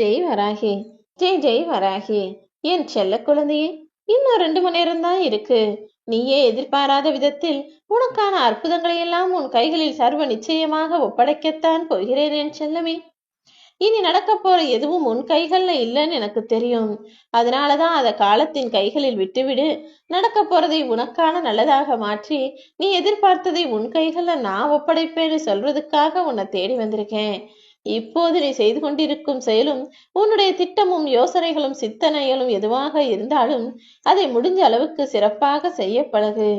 ஜெய் வராகி ஜெய் ஜெய் வராகி. என் செல்ல குழந்தையே? இன்னும் ரெண்டு மணி நேரம் தான் இருக்கு. நீயே எதிர்பாராத விதத்தில் உனக்கான அற்புதங்களை எல்லாம் உன் கைகளில் சர்வ நிச்சயமாக ஒப்படைக்கத்தான் போகிறேன் என் செல்லமே. இனி நடக்க போற எதுவும் உன் கைகள்ல இல்லைன்னு எனக்கு தெரியும். அதனாலதான் அதை காலத்தின் கைகளில் விட்டுவிடு. நடக்க போறதை உனக்கான நல்லதாக மாற்றி நீ எதிர்பார்த்ததை உன் கைகள்ல நான் ஒப்படைப்பேன்னு சொல்றதுக்காக உன்னை தேடி வந்திருக்கேன். இப்போது நீ செய்து கொண்டிருக்கும் செயலும் உன்னுடைய திட்டமும் யோசனைகளும் சித்தனைகளும் எதுவாக இருந்தாலும் அதை முடிஞ்ச அளவுக்கு சிறப்பாக செய்ய பழகு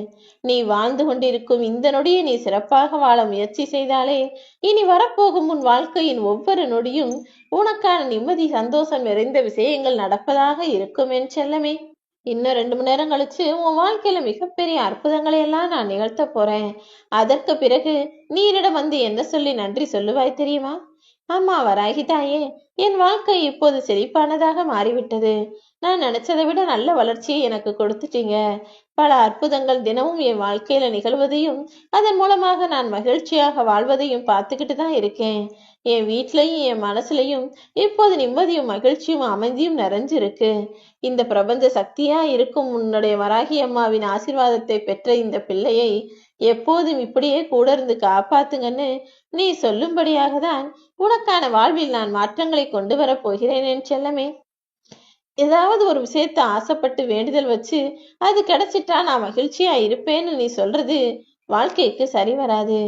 நீ வாழ்ந்து கொண்டிருக்கும் இந்த நொடியை நீ சிறப்பாக வாழ முயற்சி செய்தாலே இனி வரப்போகும் உன் வாழ்க்கையின் ஒவ்வொரு நொடியும் உனக்கான நிம்மதி சந்தோஷம் நிறைந்த விஷயங்கள் நடப்பதாக இருக்கும் என் செல்லமே. இன்னும் ரெண்டு மணி நேரம் கழிச்சு உன் வாழ்க்கையில மிகப்பெரிய அற்புதங்களை எல்லாம் நான் நிகழ்த்த போறேன். அதற்கு பிறகு நீரிடம் வந்து என்ன சொல்லி நன்றி சொல்லுவாய் தெரியுமா? அம்மா வராகிதாயே என் வாழ்க்கை இப்போது செழிப்பானதாக மாறிவிட்டது. நான் நினைச்சதை விட நல்ல வளர்ச்சியை எனக்கு கொடுத்துட்டீங்க. பல அற்புதங்கள் தினமும் என் வாழ்க்கையில நிகழ்வதையும் அதன் மூலமாக நான் மகிழ்ச்சியாக வாழ்வதையும் பார்த்துக்கிட்டு தான் இருக்கேன். என் வீட்லயும் என் மனசுலயும் இப்போது நிம்மதியும் மகிழ்ச்சியும் அமைதியும் நிறைஞ்சிருக்கு. இந்த பிரபஞ்ச சக்தியா இருக்கும் உன்னுடைய வராகி அம்மாவின் ஆசிர்வாதத்தை பெற்ற இந்த பிள்ளையை எப்போதும் இப்படியே கூட இருந்து காப்பாத்துங்கன்னு நீ சொல்லும்படியாக தான் உனக்கான வாழ்வில் நான் மாற்றங்களை கொண்டு வரப் போகிறேன் என் செல்லமே. ஏதாவது ஒரு விஷயத்த ஆசைப்பட்டு வேண்டுதல் வச்சு அது கிடைச்சிட்டா நான் மகிழ்ச்சியா இருப்பேன்னு நீ சொல்றது வாழ்க்கைக்கு சரி வராது.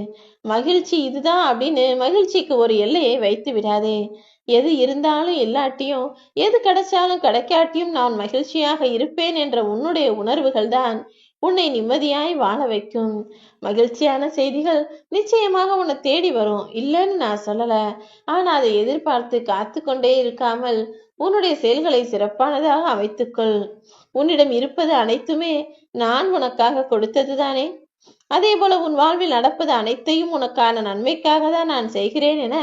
மகிழ்ச்சி இதுதான் அப்படின்னு மகிழ்ச்சிக்கு ஒரு எல்லையை வைத்து விடாதே. எது இருந்தாலும் இல்லாட்டியும் எது கிடைச்சாலும் கிடைக்காட்டியும் நான் மகிழ்ச்சியாக இருப்பேன் என்ற உன்னுடைய உணர்வுகள் தான் உன்னை நிம்மதியாய் வாழ வைக்கும். மகிழ்ச்சியான செய்திகள் நிச்சயமாக உன்னை தேடி வரும். இல்லைன்னு நான் சொல்லல. ஆனா அதை எதிர்பார்த்து காத்து கொண்டே இருக்காமல் உன்னுடைய செயல்களை சிறப்பானதாக அமைத்துக்கொள். உன்னிடம் இருப்பது அனைத்துமே நான் உனக்காக கொடுத்தது தானே? அதே போல உன் வாழ்வில் நடப்பது அனைத்தையும் உனக்கான நன்மைக்காக தான் நான் செய்கிறேன் என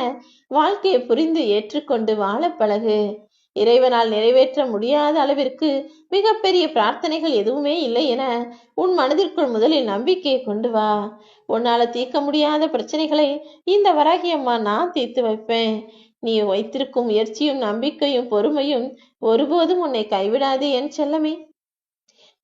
வாழ்க்கையை புரிந்து ஏற்றுக்கொண்டு வாழ பழகு. இறைவனால் நிறைவேற்ற முடியாத அளவிற்கு மிகப்பெரிய பிரார்த்தனைகள் எதுவுமே இல்லை என உன் மனதிற்குள் முதலில் நம்பிக்கையை கொண்டு வா. உன்னால தீர்க்க முடியாத பிரச்சனைகளை இந்த வராகி அம்மா நான் தீர்த்து வைப்பேன். நீ வைத்திருக்கும் முயற்சியும் நம்பிக்கையும் பொறுமையும் ஒருபோதும் உன்னை கைவிடாது என் செல்லமே.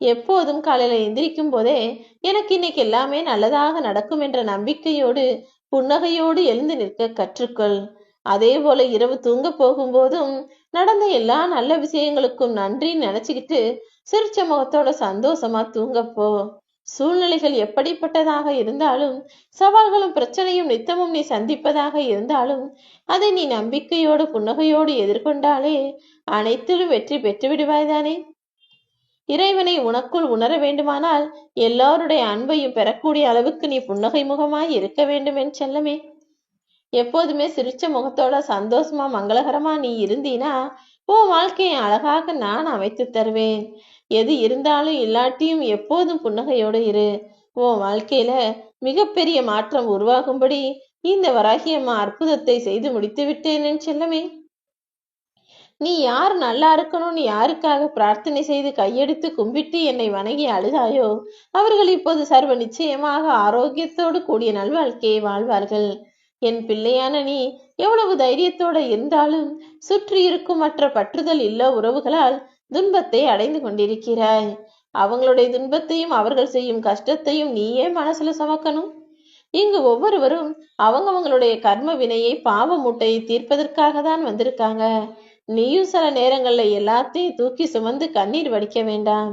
எப்போதும் காலையில எந்திரிக்கும் போதே எனக்கு இன்னைக்கு எல்லாமே நல்லதாக நடக்கும் என்ற நம்பிக்கையோடு புன்னகையோடு எழுந்து நிற்க கற்றுக்கொள். அதே போல இரவு தூங்க போகும்போதும் நடந்த எல்லா நல்ல விஷயங்களுக்கும் நன்றி நினைச்சுக்கிட்டு சிரிச்ச முகத்தோட சந்தோஷமா தூங்கப்போ. சூழ்நிலைகள் எப்படிப்பட்டதாக இருந்தாலும் சவால்களும் பிரச்சனையும் நித்தமும் நீ சந்திப்பதாக இருந்தாலும் அதை நீ நம்பிக்கையோடு புன்னகையோடு எதிர்கொண்டாலே அனைத்திலும் வெற்றி பெற்று விடுவாய்தானே? இறைவனை உனக்குள் உணர வேண்டுமானால் எல்லோருடைய அன்பையும் பெறக்கூடிய அளவுக்கு நீ புன்னகை முகமாய் இருக்க வேண்டும் என் செல்லமே. எப்போதுமே சிரிச்ச முகத்தோட சந்தோஷமா மங்களகரமா நீ இருந்தீனா உன் வாழ்க்கையை அழகாக நான் அமைத்து தருவேன். எது இருந்தாலும் இல்லாட்டியும் எப்போதும் புன்னகையோடு இரு. உன் வாழ்க்கையில மிகப்பெரிய மாற்றம் உருவாகும்படி இந்த வராகியம்மா அற்புதத்தை செய்து முடித்து விட்டேன் செல்லமே. நீ யார் நல்லா இருக்கணும்னு யாருக்காக பிரார்த்தனை செய்து கையெடுத்து கும்பிட்டு என்னை வணங்கி அழுதாயோ? அவர்கள் இப்போது சர்வ நிச்சயமாக ஆரோக்கியத்தோடு கூடிய நல்வாழ்க்கையை வாழ்வார்கள். என் பிள்ளையான நீ எவ்வளவு தைரியத்தோட இருந்தாலும் சுற்றி இருக்கும் மற்ற பற்றுதல் இல்ல உறவுகளால் துன்பத்தை அடைந்து கொண்டிருக்கிறாய். அவங்களுடைய துன்பத்தையும் அவர்கள் செய்யும் கஷ்டத்தையும் நீயே மனசுல சுமக்கணும். இங்கு ஒவ்வொருவரும் அவங்கவங்களுடைய கர்ம வினையை பாவ மூட்டையை தீர்ப்பதற்காக தான் வந்திருக்காங்க. நீயும் சில நேரங்கள்ல எல்லாத்தையும் தூக்கி சுமந்து கண்ணீர் வடிக்க வேண்டாம்.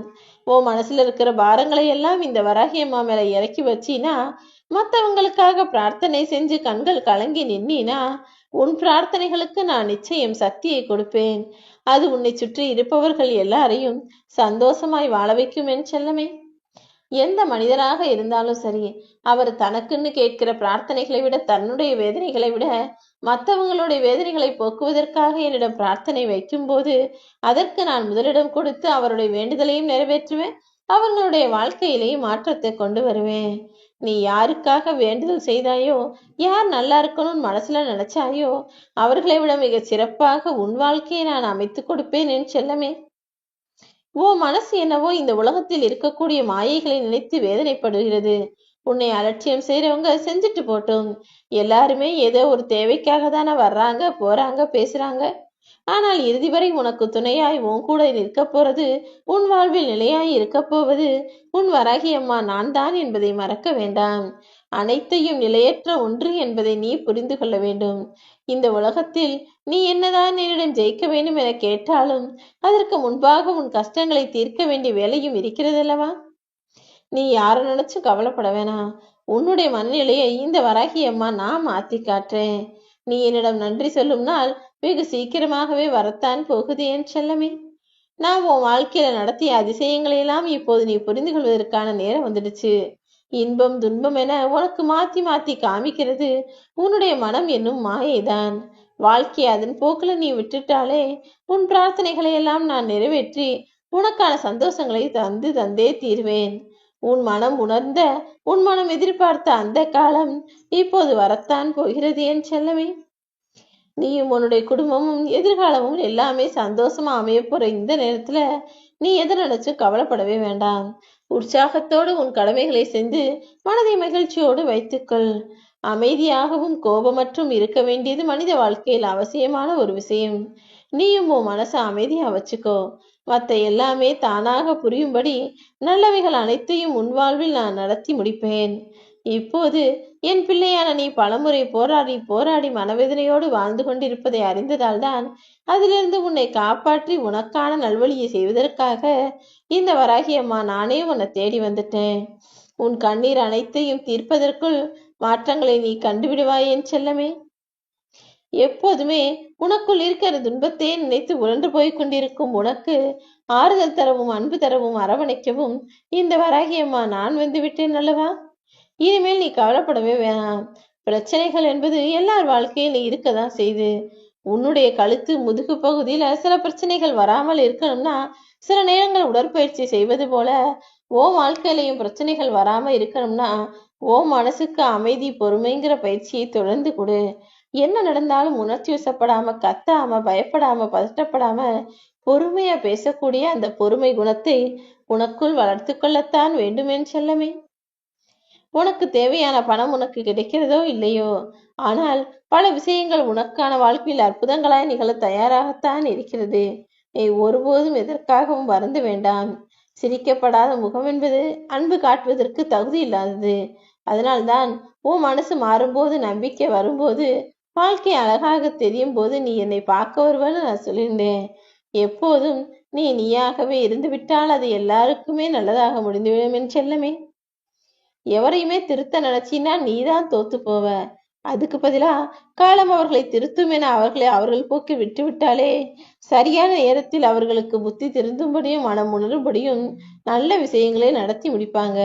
உன் மனசுல இருக்கிற பாரங்களை எல்லாம் இந்த வராகியம்மா மேல இறக்கி வச்சினா மத்தவங்களுக்காக பிரார்த்தனை செஞ்சு கண்கள் கலங்கி நின்னா உன் பிரார்த்தனைகளுக்கு நான் நிச்சயம் சக்தியை கொடுப்பேன். அது உன்னை சுற்றி இருப்பவர்கள் எல்லாரையும் சந்தோஷமாய் வாழ வைக்கும் என் செல்லமே. எந்த மனிதராக இருந்தாலும் சரி அவர் தனக்குன்னு கேட்கிற பிரார்த்தனைகளை விட தன்னுடைய வேதனைகளை விட மற்றவங்களுடைய வேதனைகளை போக்குவதற்காக என்னிடம் பிரார்த்தனை வைக்கும்போது அதற்கு நான் முதலிடம் கொடுத்து அவருடைய வேண்டுதலையும் நிறைவேற்றுவேன். அவங்களுடைய வாழ்க்கையிலேயும் மாற்றத்தை கொண்டு வருவேன். நீ யாருக்காக வேண்டுதல் செய்தாயோ யார் நல்லா இருக்கணும்னு மனசுல நினைச்சாயோ அவர்களை விட மிக சிறப்பாக உன் வாழ்க்கையை நான் அமைத்து கொடுப்பேன் என் செல்லமே. ஓ மனசு என்னவோ இந்த உலகத்தில் இருக்கக்கூடிய மாயைகளை நினைத்து வேதனைப்படுகிறது. உன்னை அலட்சியம் செய்யறவங்க செஞ்சுட்டு போட்டும். எல்லாருமே ஏதோ ஒரு தேவைக்காக தானே வர்றாங்க போறாங்க பேசுறாங்க. ஆனால் இறுதி வரை உனக்கு துணையாய் உன் கூட நிற்கப் போறது உன் வாழ்வில் நிலையாய் இருக்கப் போவது உன் வராகி அம்மா நான் தான் என்பதை மறக்க வேண்டாம். அனைத்தையும் நிலையற்ற ஒன்று என்பதை நீ புரிந்து கொள்ள வேண்டும். இந்த உலகத்தில் நீ என்னதான் என்னிடம் ஜெயிக்க வேண்டும் என கேட்டாலும் அதற்கு முன்பாக உன் கஷ்டங்களை தீர்க்க வேண்டிய வேலையும் இருக்கிறதல்லவா? நீ யாரை நினைச்சும் கவலைப்பட வேணாம். உன்னுடைய மனநிலையை இந்த வராகி அம்மா நான் மாத்தி காட்டுறேன். நீ என்னிடம் நன்றி சொல்லும் நாள் வெகு சீக்கிரமாகவே வரத்தான் போகுது என் செல்லமே. நான் உன் வாழ்க்கையில நடத்திய அதிசயங்களை எல்லாம் இப்போது நீ புரிந்து கொள்வதற்கான நேரம் வந்துடுச்சு. இன்பம் துன்பம் என உனக்கு மாத்தி மாத்தி காமிக்கிறது உன்னுடைய மனம் என்னும் மாயைதான். வாழ்க்கையை அதன் போக்குல நீ விட்டுட்டாலே உன் பிரார்த்தனைகளை எல்லாம் நான் நிறைவேற்றி உனக்கான சந்தோஷங்களை தந்து தந்தே தீர்வேன். உன் மனம் உணர்ந்த உன் மனம் எதிர்பார்த்த அந்த காலம் இப்போது வரத்தான் போகிறது என் செல்லமே. நீயும் உன்னுடைய குடும்பமும் எதிர்காலமும் எல்லாமே சந்தோஷமா அமைய போற இந்த நேரத்துல நீ எதை நினைச்சும் கவலைப்படவே வேண்டாம். உற்சாகத்தோடு உன் கடமைகளை செஞ்சு மனதை மகிழ்ச்சியோடு வைத்துக்கொள். அமைதியாகவும் கோபமற்றும் இருக்க வேண்டியது மனித வாழ்க்கையில் அவசியமான ஒரு விஷயம். நீயும் உன் மனசை அமைதியா வச்சுக்கோ. மற்ற எல்லாமே தானாக புரியும்படி நல்லவைகள் அனைத்தையும் உன் வாழ்வில் நான் நடத்தி முடிப்பேன். இப்போது என் பிள்ளையான நீ பலமுறை போராடி போராடி மனவேதனையோடு வாழ்ந்து கொண்டிருப்பதை அறிந்ததால்தான் அதிலிருந்து உன்னை காப்பாற்றி உனக்கான நல்வழியை செய்வதற்காக இந்த வராகியம்மா நானே உன்னை தேடி வந்துட்டேன். உன் கண்ணீர் அனைத்தையும் தீர்ப்பதற்குள் மாற்றங்களை நீ கண்டுவிடுவாய் என் செல்லமே. எப்போதுமே உனக்குள் இருக்கிற துன்பத்தையே நினைத்து உழன்று போய் கொண்டிருக்கும் உனக்கு ஆறுதல் தரவும் அன்பு தரவும் அரவணைக்கவும் இந்த வராகியம்மா நான் வந்து விட்டேன் அல்லவா? இனிமேல் நீ கவலைப்படவே வேணாம். பிரச்சனைகள் என்பது எல்லார் வாழ்க்கையில இருக்கதான் செய்து. உன்னுடைய கழுத்து முதுகு பகுதியில சில பிரச்சனைகள் வராமல் இருக்கணும்னா சில நேரங்கள் உடற்பயிற்சி செய்வது போல ஓ வாழ்க்கையிலையும் பிரச்சனைகள் வராம இருக்கணும்னா ஓ மனசுக்கு அமைதி பொறுமைங்கிற பயிற்சியை தொடர்ந்து கொடு. என்ன நடந்தாலும் உணர்ச்சி வசப்படாம கத்தாம பயப்படாம பதட்டப்படாம பொறுமையா பேசக்கூடிய அந்த பொறுமை குணத்தை உனக்குள் வளர்த்து கொள்ளத்தான் வேண்டுமென் செல்லமே. உனக்கு தேவையான பணம் உனக்கு கிடைக்கிறதோ இல்லையோ? ஆனால் பல விஷயங்கள் உனக்கான வாழ்க்கையில் அற்புதங்களாய் நிகழ தயாராகத்தான் இருக்கிறது. நீ ஒருபோதும் எதற்காகவும் வருந்த வேண்டாம். சிரிக்கப்படாத முகம் என்பது அன்பு காட்டுவதற்கு தகுதி இல்லாதது. அதனால்தான் உன் மனசு மாறும்போது நம்பிக்கை வரும்போது வாழ்க்கை அழகாக தெரியும் போது நீ என்னை பார்க்க வருவன்னு நான் சொல்லியிருந்தேன். எப்போதும் நீ நீயாகவே இருந்து விட்டால் அது எல்லாருக்குமே நல்லதாக முடிந்துவிடும் என் செல்லமே. எவரையுமே திருத்த நினைச்சினா நீதான் தோத்து போவ. அதுக்கு பதிலா காலம் அவர்களை திருத்தும் என அவர்களை அவர்கள் போக்கு விட்டு விட்டாலே சரியான நேரத்தில் அவர்களுக்கு புத்தி திருந்தும்படியும் மனம் உணரும்படியும் நல்ல விஷயங்களை நடத்தி முடிப்பாங்க.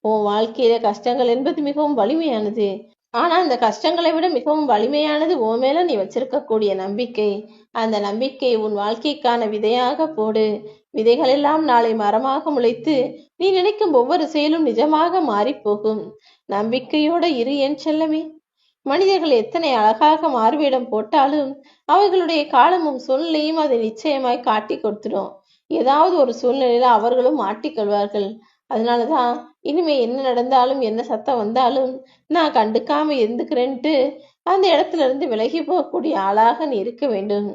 உன் வாழ்க்கையில கஷ்டங்கள் என்பது மிகவும் வலிமையானது. ஆனா அந்த கஷ்டங்களை விட மிகவும் வலிமையானது ஓ மேல நீ வச்சிருக்கக்கூடிய நம்பிக்கை. அந்த நம்பிக்கை உன் வாழ்க்கைக்கான விதையாக போடு. விதைகளெல்லாம் நாளை மரமாக முளைத்து நீ நினைக்கும் ஒவ்வொரு செயலும் நிஜமாக மாறிப்போகும். நம்பிக்கையோட இரு என் செல்லமே? மனிதர்கள் எத்தனை அழகாக மாறுவேடம் போட்டாலும் அவர்களுடைய காலமும் சூழ்நிலையும் அதை நிச்சயமாய் காட்டி கொடுத்துடும். ஏதாவது ஒரு சூழ்நிலையில அவர்களும் மாட்டிக்கொள்வார்கள். அதனாலதான் இனிமே என்ன நடந்தாலும் என்ன சத்தம் வந்தாலும் நான் கண்டுக்காம இருந்துக்கிறேன்ட்டு அந்த இடத்துல இருந்து விலகி போகக்கூடிய ஆளாக நீ இருக்க வேண்டும்.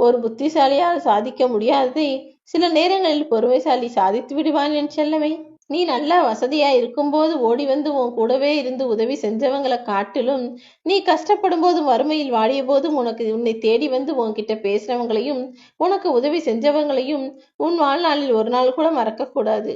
ஒரு புத்திசாலியால் சாதிக்க முடியாததை சில நேரங்களில் பொறுமைசாலி சாதித்து விடுவான் என் செல்லமே. நீ நல்லா வசதியா இருக்கும்போது ஓடி வந்து உன் கூடவே இருந்து உதவி செஞ்சவங்களை காட்டிலும் நீ கஷ்டப்படும் போதும் வறுமையில் வாடிய போதும் உனக்கு உன்னை தேடி வந்து உன்கிட்ட பேசுறவங்களையும் உனக்கு உதவி செஞ்சவங்களையும் உன் வாழ்நாளில் ஒரு நாள் கூட மறக்க கூடாது